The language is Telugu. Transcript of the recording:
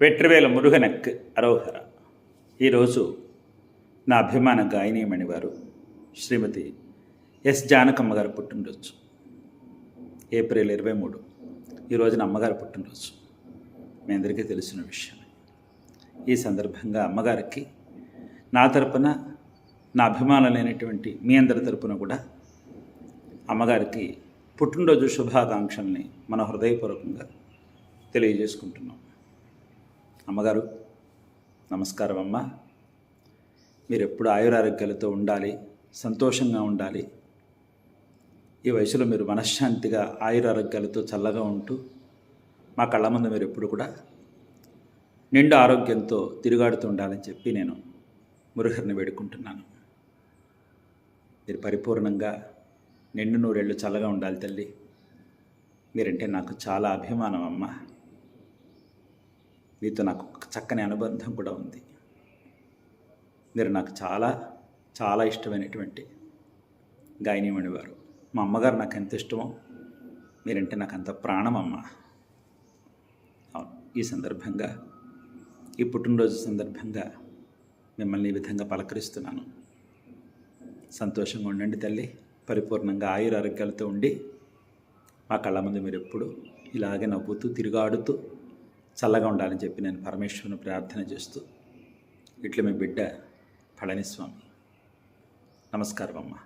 వెట్రివేల మురుగనక్ అరోహర. ఈరోజు నా అభిమాన గాయనీయమణి వారు శ్రీమతి ఎస్ జానకమ్మ గారు పుట్టినరోజు ఏప్రిల్ ఇరవై మూడు. ఈ రోజున అమ్మగారు పుట్టినరోజు. మీ అందరికీ తెలిసిన విషయం. ఈ సందర్భంగా అమ్మగారికి నా తరపున నా అభిమానులైనటువంటి మీ అందరి తరపున కూడా అమ్మగారికి పుట్టినరోజు శుభాకాంక్షల్ని మన హృదయపూర్వకంగా తెలియజేసుకుంటున్నాం. అమ్మగారు నమస్కారం అమ్మ. మీరు ఎప్పుడు ఆయురారోగ్యాలతో ఉండాలి సంతోషంగా ఉండాలి. ఈ వయసులో మీరు మనశ్శాంతిగా ఆయురారోగ్యాలతో చల్లగా ఉంటూ మా కళ్ళ ముందు మీరు ఎప్పుడు కూడా నిండు ఆరోగ్యంతో తిరుగాడుతూ ఉండాలని చెప్పి నేను మురుహరిని వేడుకుంటున్నాను. మీరు పరిపూర్ణంగా నిండు నూరేళ్ళు చల్లగా ఉండాలి తల్లి. మీరంటే నాకు చాలా అభిమానం అమ్మా. మీతో నాకు ఒక చక్కని అనుబంధం కూడా ఉంది. మీరు నాకు చాలా చాలా ఇష్టమైనటువంటి గాయనీమణి వారు మా అమ్మగారు నాకు ఎంత ఇష్టమో మీరంటే నాకు అంత ప్రాణం అమ్మ అవును ఈ సందర్భంగా ఈ పుట్టినరోజు సందర్భంగా మిమ్మల్ని ఈ విధంగా పలకరిస్తున్నాను. సంతోషంగా ఉండండి తల్లి పరిపూర్ణంగా ఆయుర ఆరోగ్యాలతో ఉండి మా కళ్ళ ముందు మీరు ఎప్పుడు ఇలాగే నవ్వుతూ తిరుగాడుతూ చల్లగా ఉండాలని చెప్పి నేను పరమేశ్వరుని ప్రార్థన చేస్తూ ఇట్లా మీ బిడ్డ పళనిస్వామి. నమస్కారం అమ్మా